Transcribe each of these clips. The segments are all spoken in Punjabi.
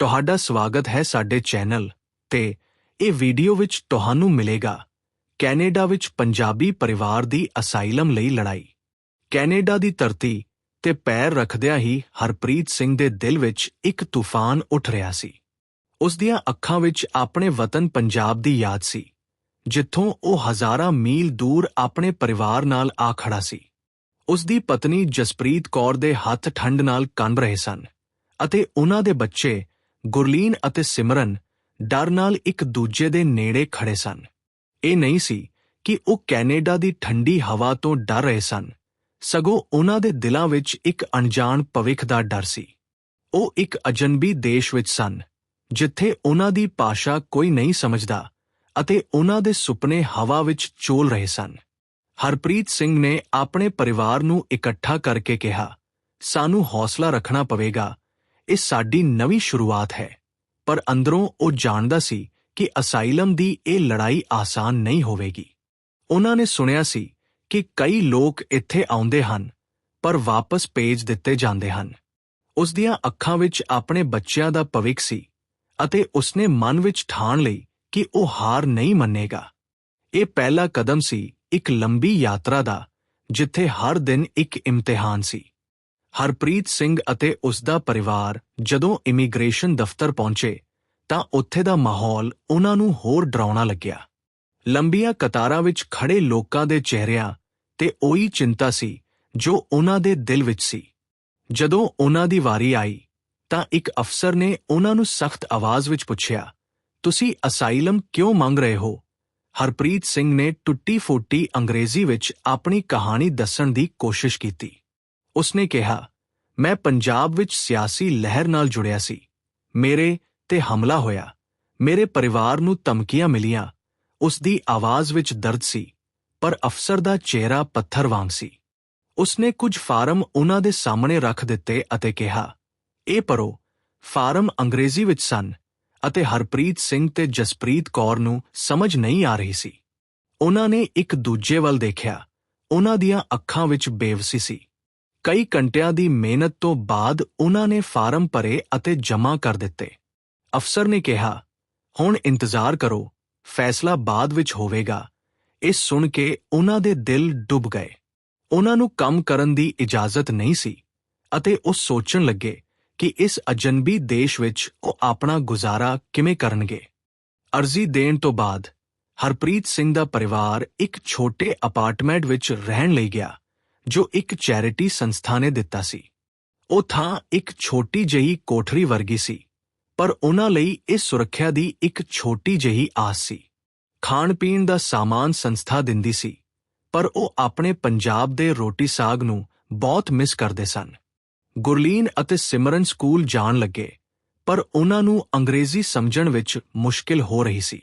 ਤੁਹਾਡਾ ਸਵਾਗਤ ਹੈ ਸਾਡੇ ਚੈਨਲ ਤੇ ਇਹ ਵੀਡੀਓ ਵਿੱਚ ਤੁਹਾਨੂੰ ਮਿਲੇਗਾ ਕੈਨੇਡਾ ਵਿੱਚ ਪੰਜਾਬੀ ਪਰਿਵਾਰ ਦੀ ਅਸਾਈਲਮ ਲਈ ਲੜਾਈ। ਕੈਨੇਡਾ ਦੀ ਧਰਤੀ ਤੇ ਪੈਰ ਰੱਖਦਿਆਂ ਹੀ ਹਰਪ੍ਰੀਤ ਸਿੰਘ ਦੇ ਦਿਲ ਵਿੱਚ ਇੱਕ ਤੂਫਾਨ ਉੱਠ ਰਿਹਾ ਸੀ। ਉਸ ਦੀਆਂ ਅੱਖਾਂ ਵਿੱਚ ਆਪਣੇ ਵਤਨ ਪੰਜਾਬ ਦੀ ਯਾਦ ਸੀ, ਜਿੱਥੋਂ ਉਹ ਹਜ਼ਾਰਾਂ ਮੀਲ ਦੂਰ ਆਪਣੇ ਪਰਿਵਾਰ ਨਾਲ ਆ ਖੜਾ ਸੀ। ਉਸ ਦੀ ਪਤਨੀ ਜਸਪ੍ਰੀਤ ਕੌਰ ਦੇ ਹੱਥ ਠੰਡ ਨਾਲ ਕੰਬ ਰਹੇ ਸਨ ਅਤੇ ਉਹਨਾਂ ਦੇ ਬੱਚੇ ਗੁਰਲੀਨ ਅਤੇ ਸਿਮਰਨ ਡਰ ਨਾਲ ਇੱਕ ਦੂਜੇ ਦੇ ਨੇੜੇ ਖੜੇ ਸਨ। ਇਹ ਨਹੀਂ ਸੀ ਕਿ ਉਹ ਕੈਨੇਡਾ ਦੀ ਠੰਡੀ ਹਵਾ ਤੋਂ ਡਰ ਰਹੇ ਸਨ। ਸਗੋਂ ਉਹਨਾਂ ਦੇ ਦਿਲਾਂ ਵਿੱਚ ਇੱਕ ਅਣਜਾਣ ਭਵਿੱਖ ਦਾ ਡਰ ਸੀ। ਉਹ ਇੱਕ ਅਜਨਬੀ ਦੇਸ਼ ਵਿੱਚ ਸਨ, ਜਿੱਥੇ ਉਹਨਾਂ ਦੀ ਭਾਸ਼ਾ ਕੋਈ ਨਹੀਂ ਸਮਝਦਾ ਅਤੇ ਉਹਨਾਂ ਦੇ ਸੁਪਨੇ ਹਵਾ ਵਿੱਚ ਚੋਲ ਰਹੇ ਸਨ। ਹਰਪ੍ਰੀਤ ਸਿੰਘ ਨੇ ਆਪਣੇ ਪਰਿਵਾਰ ਨੂੰ ਇਕੱਠਾ ਕਰਕੇ ਕਿਹਾ, ਸਾਨੂੰ ਹੌਸਲਾ ਰੱਖਣਾ ਪਵੇਗਾ ਇਹ ਸਾਡੀ ਨਵੀਂ ਸ਼ੁਰੂਆਤ ਹੈ। ਪਰ ਅੰਦਰੋਂ ਉਹ ਜਾਣਦਾ ਸੀ ਕਿ ਅਸਾਈਲਮ ਦੀ ਇਹ ਲੜਾਈ ਆਸਾਨ ਨਹੀਂ ਹੋਵੇਗੀ। ਉਹਨਾਂ ਨੇ ਸੁਣਿਆ ਸੀ ਕਿ ਕਈ ਲੋਕ ਇੱਥੇ ਆਉਂਦੇ ਹਨ, ਪਰ ਵਾਪਸ ਭੇਜ ਦਿੱਤੇ ਜਾਂਦੇ ਹਨ। ਉਸ ਦੀਆਂ ਅੱਖਾਂ ਵਿੱਚ ਆਪਣੇ ਬੱਚਿਆਂ ਦਾ ਭਵਿੱਖ ਸੀ ਅਤੇ ਉਸਨੇ ਮਨ ਵਿੱਚ ਠਾਣ ਲਈ ਕਿ ਉਹ ਹਾਰ ਨਹੀਂ ਮੰਨੇਗਾ। ਇਹ ਪਹਿਲਾ ਕਦਮ ਸੀ ਇੱਕ ਲੰਬੀ ਯਾਤਰਾ ਦਾ, ਜਿੱਥੇ ਹਰ ਦਿਨ ਇੱਕ ਇਮਤਿਹਾਨ ਸੀ। ਹਰਪ੍ਰੀਤ ਸਿੰਘ ਅਤੇ ਉਸ ਦਾ ਪਰਿਵਾਰ ਜਦੋਂ ਇਮੀਗ੍ਰੇਸ਼ਨ ਦਫ਼ਤਰ ਪਹੁੰਚੇ ਤਾਂ ਉੱਥੇ ਦਾ ਮਾਹੌਲ ਉਹਨਾਂ ਨੂੰ ਹੋਰ ਡਰਾਉਣਾ ਲੱਗਿਆ। ਲੰਬੀਆਂ ਕਤਾਰਾਂ ਵਿੱਚ ਖੜੇ ਲੋਕਾਂ ਦੇ ਚਿਹਰਿਆਂ ਤੇ ਉਹੀ ਚਿੰਤਾ ਸੀ ਜੋ ਉਹਨਾਂ ਦੇ ਦਿਲ ਵਿੱਚ ਸੀ। ਜਦੋਂ ਉਹਨਾਂ ਦੀ ਵਾਰੀ ਆਈ ਤਾਂ ਇੱਕ ਅਫਸਰ ਨੇ ਉਹਨਾਂ ਨੂੰ ਸਖਤ ਆਵਾਜ਼ ਵਿੱਚ ਪੁੱਛਿਆ, ਤੁਸੀਂ ਅਸਾਈਲਮ ਕਿਉਂ ਮੰਗ ਰਹੇ ਹੋ? ਹਰਪ੍ਰੀਤ ਸਿੰਘ ਨੇ ਟੁੱਟੀ-ਫੁੱਟੀ ਅੰਗਰੇਜ਼ੀ ਵਿੱਚ ਆਪਣੀ ਕਹਾਣੀ ਦੱਸਣ ਦੀ ਕੋਸ਼ਿਸ਼ ਕੀਤੀ। ਉਸਨੇ ਕਿਹਾ, ਮੈਂ ਪੰਜਾਬ ਵਿੱਚ ਸਿਆਸੀ ਲਹਿਰ ਨਾਲ ਜੁੜਿਆ ਸੀ। ਮੇਰੇ ਤੇ ਹਮਲਾ ਹੋਇਆ। ਮੇਰੇ ਪਰਿਵਾਰ ਨੂੰ ਧਮਕੀਆਂ ਮਿਲੀਆਂ। ਉਸ ਦੀ ਆਵਾਜ਼ ਵਿੱਚ ਦਰਦ ਸੀ, ਪਰ ਅਫਸਰ ਦਾ ਚਿਹਰਾ ਪੱਥਰ ਵਾਂਗ ਸੀ। ਉਸਨੇ ਕੁਝ ਫਾਰਮ ਉਹਨਾਂ ਦੇ ਸਾਹਮਣੇ ਰੱਖ ਦਿੱਤੇ ਅਤੇ ਕਿਹਾ, ਇਹ ਪਰੋ ਫਾਰਮ ਅੰਗਰੇਜ਼ੀ ਵਿੱਚ ਸਨ ਅਤੇ ਹਰਪ੍ਰੀਤ ਸਿੰਘ ਤੇ ਜਸਪ੍ਰੀਤ ਕੌਰ ਨੂੰ ਸਮਝ ਨਹੀਂ ਆ ਰਹੀ ਸੀ। ਉਹਨਾਂ ਨੇ ਇੱਕ ਦੂਜੇ ਵੱਲ ਦੇਖਿਆ। ਉਹਨਾਂ ਦੀਆਂ ਅੱਖਾਂ ਵਿੱਚ ਬੇਵਸੀ ਸੀ। ਕਈ ਘੰਟਿਆਂ ਦੀ ਮਿਹਨਤ ਤੋਂ ਬਾਅਦ ਉਹਨਾਂ ਨੇ ਫਾਰਮ ਭਰੇ ਅਤੇ ਜਮ੍ਹਾਂ ਕਰ ਦਿੱਤੇ। ਅਫਸਰ ਨੇ ਕਿਹਾ, ਹੁਣ ਇੰਤਜ਼ਾਰ ਕਰੋ, ਫੈਸਲਾ ਬਾਅਦ ਵਿੱਚ ਹੋਵੇਗਾ। ਇਹ ਸੁਣ ਕੇ ਉਹਨਾਂ ਦੇ ਦਿਲ ਡੁੱਬ ਗਏ। ਉਹਨਾਂ ਨੂੰ ਕੰਮ ਕਰਨ ਦੀ ਇਜਾਜ਼ਤ ਨਹੀਂ ਸੀ ਅਤੇ ਉਹ ਸੋਚਣ ਲੱਗੇ ਕਿ ਇਸ ਅਜਨਬੀ ਦੇਸ਼ ਵਿੱਚ ਉਹ ਆਪਣਾ ਗੁਜ਼ਾਰਾ ਕਿਵੇਂ ਕਰਨਗੇ। ਅਰਜ਼ੀ ਦੇਣ ਤੋਂ ਬਾਅਦ ਹਰਪ੍ਰੀਤ ਸਿੰਘ ਦਾ ਪਰਿਵਾਰ ਇੱਕ ਛੋਟੇ ਅਪਾਰਟਮੈਂਟ ਵਿੱਚ ਰਹਿਣ ਲਈ ਗਿਆ। ਜੋ ਇੱਕ ਚੈਰਿਟੀ ਸੰਸਥਾ ਨੇ ਦਿੱਤਾ ਸੀ। ਉਹ ਥਾਂ ਇੱਕ ਛੋਟੀ ਜਿਹੀ ਕੋਠਰੀ ਵਰਗੀ ਸੀ, ਪਰ ਉਹਨਾਂ ਲਈ ਇਹ ਸੁਰੱਖਿਆ ਦੀ ਇੱਕ ਛੋਟੀ ਜਿਹੀ ਆਸ ਸੀ। ਖਾਣ ਪੀਣ ਦਾ ਸਾਮਾਨ ਸੰਸਥਾ ਦਿੰਦੀ ਸੀ, ਪਰ ਉਹ ਆਪਣੇ ਪੰਜਾਬ ਦੇ ਰੋਟੀ ਸਾਗ ਨੂੰ ਬਹੁਤ ਮਿਸ ਕਰਦੇ ਸਨ। ਗੁਰਲੀਨ ਅਤੇ ਸਿਮਰਨ ਸਕੂਲ ਜਾਣ ਲੱਗੇ, ਪਰ ਉਹਨਾਂ ਨੂੰ ਅੰਗਰੇਜ਼ੀ ਸਮਝਣ ਵਿੱਚ ਮੁਸ਼ਕਿਲ ਹੋ ਰਹੀ ਸੀ।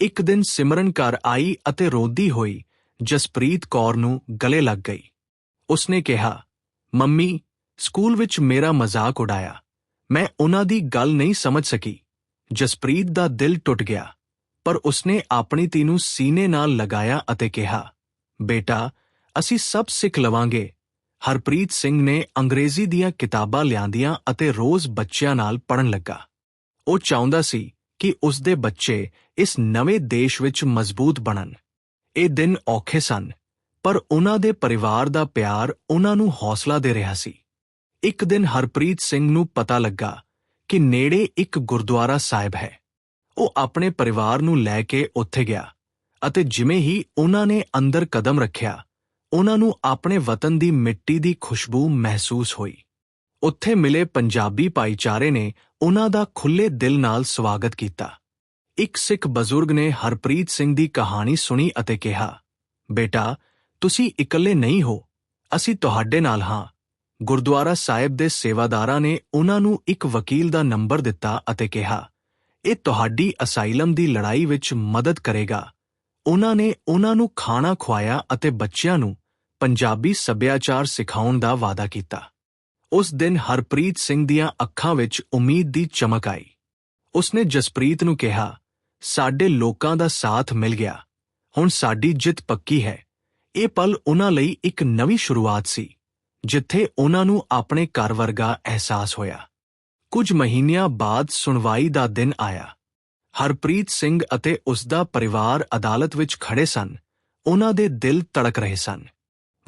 ਇੱਕ ਦਿਨ ਸਿਮਰਨ ਘਰ ਆਈ ਅਤੇ ਰੋਦੀ ਹੋਈ ਜਸਪ੍ਰੀਤ ਕੌਰ ਨੂੰ ਗਲੇ ਲੱਗ ਗਈ। ਉਸਨੇ ਕਿਹਾ, ਮੰਮੀ, ਸਕੂਲ ਵਿੱਚ ਮੇਰਾ ਮਜ਼ਾਕ ਉਡਾਇਆ। ਮੈਂ ਉਹਨਾਂ ਦੀ ਗੱਲ ਨਹੀਂ ਸਮਝ ਸਕੀ। ਜਸਪ੍ਰੀਤ ਦਾ ਦਿਲ ਟੁੱਟ ਗਿਆ, ਪਰ ਉਸਨੇ ਆਪਣੀ ਧੀ ਨੂੰ ਸੀਨੇ ਨਾਲ ਲਗਾਇਆ ਅਤੇ ਕਿਹਾ, ਬੇਟਾ, ਅਸੀਂ ਸਭ ਸਿੱਖ ਲਵਾਂਗੇ। ਹਰਪ੍ਰੀਤ ਸਿੰਘ ਨੇ ਅੰਗਰੇਜ਼ੀ ਦੀਆਂ ਕਿਤਾਬਾਂ ਲਿਆਂਦੀਆਂ ਅਤੇ ਰੋਜ਼ ਬੱਚਿਆਂ ਨਾਲ ਪੜਨ ਲੱਗਾ। ਉਹ ਚਾਹੁੰਦਾ ਸੀ ਕਿ ਉਸ ਦੇ ਬੱਚੇ ਇਸ ਨਵੇਂ ਦੇਸ਼ ਵਿੱਚ ਮਜ਼ਬੂਤ ਬਣਨ। ਇਹ ਦਿਨ ਔਖੇ ਸਨ। ਪਰ ਉਹਨਾਂ ਦੇ ਪਰਿਵਾਰ ਦਾ ਪਿਆਰ ਉਹਨਾਂ ਨੂੰ ਹੌਸਲਾ ਦੇ ਰਿਹਾ ਸੀ। ਇੱਕ ਦਿਨ ਹਰਪ੍ਰੀਤ ਸਿੰਘ ਨੂੰ ਪਤਾ ਲੱਗਾ ਕਿ ਨੇੜੇ ਇੱਕ ਗੁਰਦੁਆਰਾ ਸਾਹਿਬ ਹੈ। ਉਹ ਆਪਣੇ ਪਰਿਵਾਰ ਨੂੰ ਲੈ ਕੇ ਉੱਥੇ ਗਿਆ ਅਤੇ ਜਿਵੇਂ ਹੀ ਉਹਨਾਂ ਨੇ ਅੰਦਰ ਕਦਮ ਰੱਖਿਆ, ਉਹਨਾਂ ਨੂੰ ਆਪਣੇ ਵਤਨ ਦੀ ਮਿੱਟੀ ਦੀ ਖੁਸ਼ਬੂ ਮਹਿਸੂਸ ਹੋਈ। ਉੱਥੇ ਮਿਲੇ ਪੰਜਾਬੀ ਭਾਈਚਾਰੇ ਨੇ ਉਹਨਾਂ ਦਾ ਖੁੱਲੇ ਦਿਲ ਨਾਲ ਸਵਾਗਤ ਕੀਤਾ। ਇੱਕ ਸਿੱਖ ਬਜ਼ੁਰਗ ਨੇ ਹਰਪ੍ਰੀਤ ਸਿੰਘ ਦੀ ਕਹਾਣੀ ਸੁਣੀ ਅਤੇ ਕਿਹਾ, ਬੇਟਾ ਤੁਸੀਂ ਇਕੱਲੇ ਨਹੀਂ ਹੋ। ਅਸੀਂ ਤੁਹਾਡੇ ਨਾਲ ਹਾਂ। ਗੁਰਦੁਆਰਾ ਸਾਹਿਬ ਦੇ ਸੇਵਾਦਾਰਾਂ ਨੇ ਉਹਨਾਂ ਨੂੰ ਇੱਕ ਵਕੀਲ ਦਾ ਨੰਬਰ ਦਿੱਤਾ ਅਤੇ ਕਿਹਾ, ਇਹ ਤੁਹਾਡੀ ਅਸਾਈਲਮ ਦੀ ਲੜਾਈ ਵਿੱਚ ਮਦਦ ਕਰੇਗਾ। ਉਹਨਾਂ ਨੇ ਉਹਨਾਂ ਨੂੰ ਖਾਣਾ ਖਵਾਇਆ ਅਤੇ ਬੱਚਿਆਂ ਨੂੰ ਪੰਜਾਬੀ ਸੱਭਿਆਚਾਰ ਸਿਖਾਉਣ ਦਾ ਵਾਅਦਾ ਕੀਤਾ। ਉਸ ਦਿਨ ਹਰਪ੍ਰੀਤ ਸਿੰਘ ਦੀਆਂ ਅੱਖਾਂ ਵਿੱਚ ਉਮੀਦ ਦੀ ਚਮਕ ਆਈ। ਉਸਨੇ ਜਸਪ੍ਰੀਤ ਨੂੰ ਕਿਹਾ, ਸਾਡੇ ਲੋਕਾਂ ਦਾ ਸਾਥ ਮਿਲ ਗਿਆ। ਹੁਣ ਸਾਡੀ ਜਿੱਤ ਪੱਕੀ ਹੈ। ਇਹ ਪਲ ਉਹਨਾਂ ਲਈ ਇੱਕ ਨਵੀਂ ਸ਼ੁਰੂਆਤ ਸੀ, ਜਿੱਥੇ ਉਹਨਾਂ ਨੂੰ ਆਪਣੇ ਘਰ ਵਰਗਾ ਅਹਿਸਾਸ ਹੋਇਆ। ਕੁਝ ਮਹੀਨਿਆਂ ਬਾਅਦ ਸੁਣਵਾਈ ਦਾ ਦਿਨ ਆਇਆ। ਹਰਪ੍ਰੀਤ ਸਿੰਘ ਅਤੇ ਉਸ ਦਾ ਪਰਿਵਾਰ ਅਦਾਲਤ ਵਿੱਚ ਖੜੇ ਸਨ। ਉਹਨਾਂ ਦੇ ਦਿਲ ਤੜਕ ਰਹੇ ਸਨ।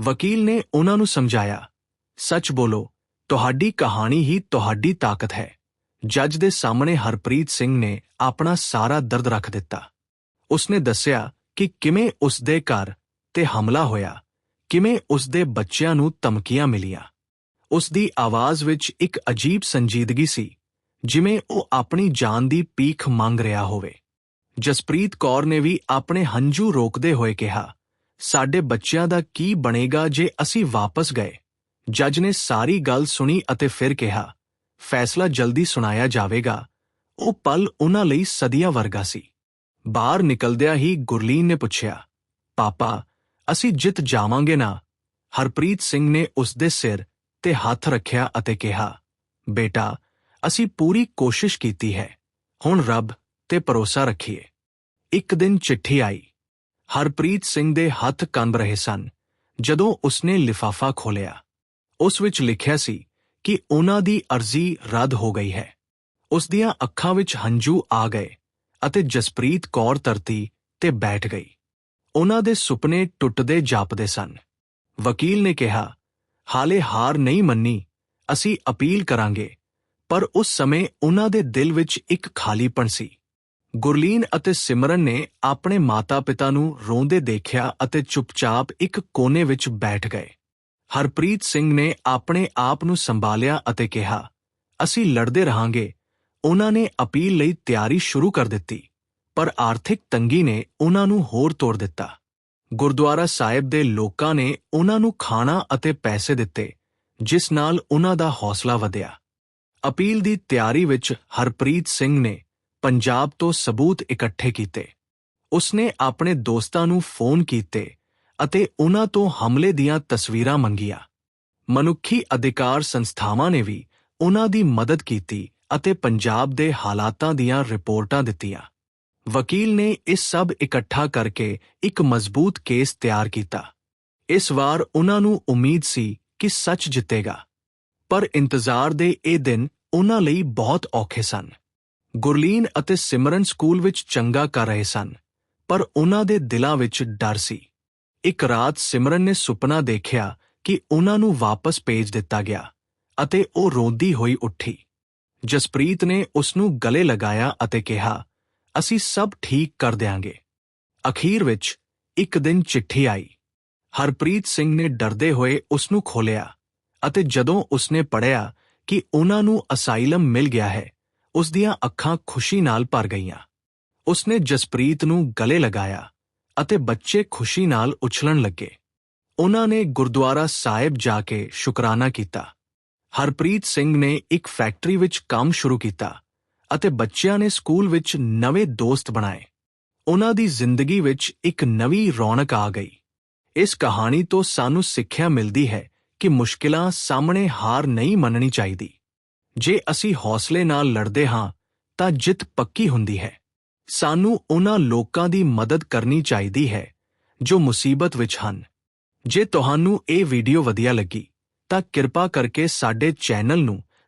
ਵਕੀਲ ਨੇ ਉਹਨਾਂ ਨੂੰ ਸਮਝਾਇਆ, ਸੱਚ ਬੋਲੋ, ਤੁਹਾਡੀ ਕਹਾਣੀ ਹੀ ਤੁਹਾਡੀ ਤਾਕਤ ਹੈ। ਜੱਜ ਦੇ ਸਾਹਮਣੇ ਹਰਪ੍ਰੀਤ ਸਿੰਘ ਨੇ ਆਪਣਾ ਸਾਰਾ ਦਰਦ ਰੱਖ ਦਿੱਤਾ। ਉਸਨੇ ਦੱਸਿਆ ਕਿ ਕਿਵੇਂ ਉਸ ਦੇ ਘਰ ਤੇ ਹਮਲਾ ਹੋਇਆ, ਕਿਵੇਂ ਉਸ ਦੇ ਬੱਚਿਆਂ ਨੂੰ ਧਮਕੀਆਂ ਮਿਲੀਆਂ। ਉਸ ਦੀ ਆਵਾਜ਼ ਵਿੱਚ ਇੱਕ ਅਜੀਬ ਸੰਜੀਦਗੀ ਸੀ, ਜਿਵੇਂ ਉਹ ਆਪਣੀ ਜਾਨ ਦੀ ਪੀਖ ਮੰਗ ਰਿਹਾ ਹੋਵੇ। ਜਸਪ੍ਰੀਤ ਕੌਰ ਨੇ ਵੀ ਆਪਣੇ ਹੰਝੂ ਰੋਕਦੇ ਹੋਏ ਕਿਹਾ, ਸਾਡੇ ਬੱਚਿਆਂ ਦਾ ਕੀ ਬਣੇਗਾ ਜੇ ਅਸੀਂ ਵਾਪਸ ਗਏ? ਜੱਜ ਨੇ ਸਾਰੀ ਗੱਲ ਸੁਣੀ ਅਤੇ ਫਿਰ ਕਿਹਾ, ਫੈਸਲਾ ਜਲਦੀ ਸੁਣਾਇਆ ਜਾਵੇਗਾ। ਉਹ ਪਲ ਉਹਨਾਂ ਲਈ ਸਦੀਆਂ ਵਰਗਾ ਸੀ। ਬਾਹਰ ਨਿਕਲਦਿਆਂ ਹੀ ਗੁਰਲੀਨ ਨੇ ਪੁੱਛਿਆ, ਪਾਪਾ ਅਸੀਂ ਜਿੱਤ ਜਾਵਾਂਗੇ ਨਾ। ਹਰਪ੍ਰੀਤ ਸਿੰਘ ਨੇ ਉਸ ਦੇ ਸਿਰ ਤੇ ਹੱਥ ਰੱਖਿਆ ਅਤੇ ਕਿਹਾ, ਬੇਟਾ, ਅਸੀਂ ਪੂਰੀ ਕੋਸ਼ਿਸ਼ ਕੀਤੀ ਹੈ। ਹੁਣ ਰੱਬ ਤੇ ਭਰੋਸਾ ਰੱਖੀਏ। ਇੱਕ ਦਿਨ ਚਿੱਠੀ ਆਈ। ਹਰਪ੍ਰੀਤ ਸਿੰਘ ਦੇ ਹੱਥ ਕੰਬ ਰਹੇ ਸਨ, ਜਦੋਂ ਉਸਨੇ ਲਿਫਾਫਾ ਖੋਲ੍ਹਿਆ। ਉਸ ਵਿੱਚ ਲਿਖਿਆ ਸੀ ਕਿ ਉਹਨਾਂ ਦੀ ਅਰਜ਼ੀ ਰੱਦ ਹੋ ਗਈ ਹੈ। ਉਸ ਦੀਆਂ ਅੱਖਾਂ ਵਿੱਚ ਹੰਝੂ ਆ ਗਏ ਅਤੇ ਜਸਪ੍ਰੀਤ ਕੌਰ ਧਰਤੀ ਤੇ ਬੈਠ ਗਈ। ਉਹਨਾਂ ਦੇ ਸੁਪਨੇ ਟੁੱਟਦੇ ਜਾਪਦੇ ਸਨ। ਵਕੀਲ ਨੇ ਕਿਹਾ, ਹਾਲੇ ਹਾਰ ਨਹੀਂ ਮੰਨੀ, ਅਸੀਂ ਅਪੀਲ ਕਰਾਂਗੇ, ਪਰ ਉਸ ਸਮੇਂ ਉਹਨਾਂ ਦੇ ਦਿਲ ਵਿੱਚ ਇੱਕ ਖਾਲੀਪਣ ਸੀ। ਗੁਰਲੀਨ ਅਤੇ ਸਿਮਰਨ ਨੇ ਆਪਣੇ ਮਾਤਾ-ਪਿਤਾ ਨੂੰ ਰੋਂਦੇ ਦੇਖਿਆ ਅਤੇ ਚੁੱਪਚਾਪ ਇੱਕ ਕੋਨੇ ਵਿੱਚ ਬੈਠ ਗਏ। ਹਰਪ੍ਰੀਤ ਸਿੰਘ ਨੇ ਆਪਣੇ ਆਪ ਨੂੰ ਸੰਭਾਲਿਆ ਅਤੇ ਕਿਹਾ, ਅਸੀਂ ਲੜਦੇ ਰਹਾਂਗੇ, ਉਹਨਾਂ ਨੇ ਅਪੀਲ ਲਈ ਤਿਆਰੀ ਸ਼ੁਰੂ ਕਰ ਦਿੱਤੀ। ਪਰ ਆਰਥਿਕ ਤੰਗੀ ਨੇ ਉਹਨਾਂ ਨੂੰ ਹੋਰ ਤੋੜ ਦਿੱਤਾ। ਗੁਰਦੁਆਰਾ ਸਾਹਿਬ ਦੇ ਲੋਕਾਂ ਨੇ ਉਹਨਾਂ ਨੂੰ ਖਾਣਾ ਅਤੇ ਪੈਸੇ ਦਿੱਤੇ, ਜਿਸ ਨਾਲ ਉਹਨਾਂ ਦਾ ਹੌਸਲਾ ਵਧਿਆ। ਅਪੀਲ ਦੀ ਤਿਆਰੀ ਵਿੱਚ ਹਰਪ੍ਰੀਤ ਸਿੰਘ ਨੇ ਪੰਜਾਬ ਤੋਂ ਸਬੂਤ ਇਕੱਠੇ ਕੀਤੇ। ਉਸਨੇ ਆਪਣੇ ਦੋਸਤਾਂ ਨੂੰ ਫੋਨ ਕੀਤੇ ਅਤੇ ਉਹਨਾਂ ਤੋਂ ਹਮਲੇ ਦੀਆਂ ਤਸਵੀਰਾਂ ਮੰਗੀਆਂ। ਮਨੁੱਖੀ ਅਧਿਕਾਰ ਸੰਸਥਾਵਾਂ ਨੇ ਵੀ ਉਹਨਾਂ ਦੀ ਮਦਦ ਕੀਤੀ ਅਤੇ ਪੰਜਾਬ ਦੇ ਹਾਲਾਤਾਂ ਦੀਆਂ ਰਿਪੋਰਟਾਂ ਦਿੱਤੀਆਂ। ਵਕੀਲ ਨੇ ਇਸ ਸਭ ਇਕੱਠਾ ਕਰਕੇ ਇੱਕ ਮਜ਼ਬੂਤ ਕੇਸ ਤਿਆਰ ਕੀਤਾ। ਇਸ ਵਾਰ ਉਹਨਾਂ ਨੂੰ ਉਮੀਦ ਸੀ ਕਿ ਸੱਚ ਜਿੱਤੇਗਾ। ਪਰ ਇੰਤਜ਼ਾਰ ਦੇ ਇਹ ਦਿਨ ਉਹਨਾਂ ਲਈ ਬਹੁਤ ਔਖੇ ਸਨ। ਗੁਰਲੀਨ ਅਤੇ ਸਿਮਰਨ ਸਕੂਲ ਵਿੱਚ ਚੰਗਾ ਕਰ ਰਹੇ ਸਨ, ਪਰ ਉਹਨਾਂ ਦੇ ਦਿਲਾਂ ਵਿੱਚ ਡਰ ਸੀ। ਇੱਕ ਰਾਤ ਸਿਮਰਨ ਨੇ ਸੁਪਨਾ ਦੇਖਿਆ ਕਿ ਉਹਨਾਂ ਨੂੰ ਵਾਪਸ ਭੇਜ ਦਿੱਤਾ ਗਿਆ ਅਤੇ ਉਹ ਰੋਂਦੀ ਹੋਈ ਉੱਠੀ। ਜਸਪ੍ਰੀਤ ਨੇ ਉਸ ਨੂੰ ਗਲੇ ਲਗਾਇਆ ਅਤੇ ਕਿਹਾ ਅਸੀਂ ਸਭ ਠੀਕ ਕਰ ਦਿਆਂਗੇ। ਅਖੀਰ ਵਿੱਚ ਇੱਕ ਦਿਨ ਚਿੱਠੀ ਆਈ। ਹਰਪ੍ਰੀਤ ਸਿੰਘ ਨੇ ਡਰਦੇ ਹੋਏ ਉਸ ਨੂੰ ਖੋਲਿਆ ਅਤੇ ਜਦੋਂ ਉਸਨੇ ਪੜਿਆ ਕਿ ਉਹਨਾਂ ਨੂੰ ਅਸਾਈਲਮ ਮਿਲ ਗਿਆ ਹੈ ਉਸ ਦੀਆਂ ਅੱਖਾਂ ਖੁਸ਼ੀ ਨਾਲ ਭਰ ਗਈਆਂ। ਉਸਨੇ ਜਸਪ੍ਰੀਤ ਨੂੰ ਗਲੇ ਲਗਾਇਆ ਅਤੇ ਬੱਚੇ ਖੁਸ਼ੀ ਨਾਲ ਉਛਲਣ ਲੱਗੇ। ਉਹਨਾਂ ਨੇ ਗੁਰਦੁਆਰਾ ਸਾਹਿਬ ਜਾ ਕੇ ਸ਼ੁਕਰਾਨਾ ਕੀਤਾ। ਹਰਪ੍ਰੀਤ ਸਿੰਘ ਨੇ ਇੱਕ ਫੈਕਟਰੀ ਵਿੱਚ ਕੰਮ ਸ਼ੁਰੂ ਕੀਤਾ ਅਤੇ ਬੱਚਿਆਂ ਨੇ ਸਕੂਲ ਵਿੱਚ ਨਵੇਂ ਦੋਸਤ ਬਣਾਏ। ਉਹਨਾਂ ਦੀ ਜ਼ਿੰਦਗੀ ਵਿੱਚ ਇੱਕ ਨਵੀਂ ਰੌਣਕ ਆ ਗਈ। ਇਸ ਕਹਾਣੀ ਤੋਂ ਸਾਨੂੰ ਸਿੱਖਿਆ ਮਿਲਦੀ ਹੈ ਕਿ ਮੁਸ਼ਕਿਲਾਂ ਸਾਹਮਣੇ ਹਾਰ ਨਹੀਂ ਮੰਨਣੀ ਚਾਹੀਦੀ। ਜੇ ਅਸੀਂ ਹੌਸਲੇ ਨਾਲ ਲੜਦੇ ਹਾਂ, ਤਾਂ ਜਿੱਤ ਪੱਕੀ ਹੁੰਦੀ ਹੈ। ਸਾਨੂੰ ਉਹਨਾਂ ਲੋਕਾਂ ਦੀ ਮਦਦ ਕਰਨੀ ਚਾਹੀਦੀ ਹੈ, ਜੋ ਮੁਸੀਬਤ ਵਿੱਚ ਹਨ। ਜੇ ਤੁਹਾਨੂੰ ਇਹ ਵੀਡੀਓ ਵਧੀਆ ਲੱਗੀ, ਤਾਂ ਕਿਰਪਾ ਕਰਕੇ ਸਾਡੇ ਚੈਨਲ ਨੂੰ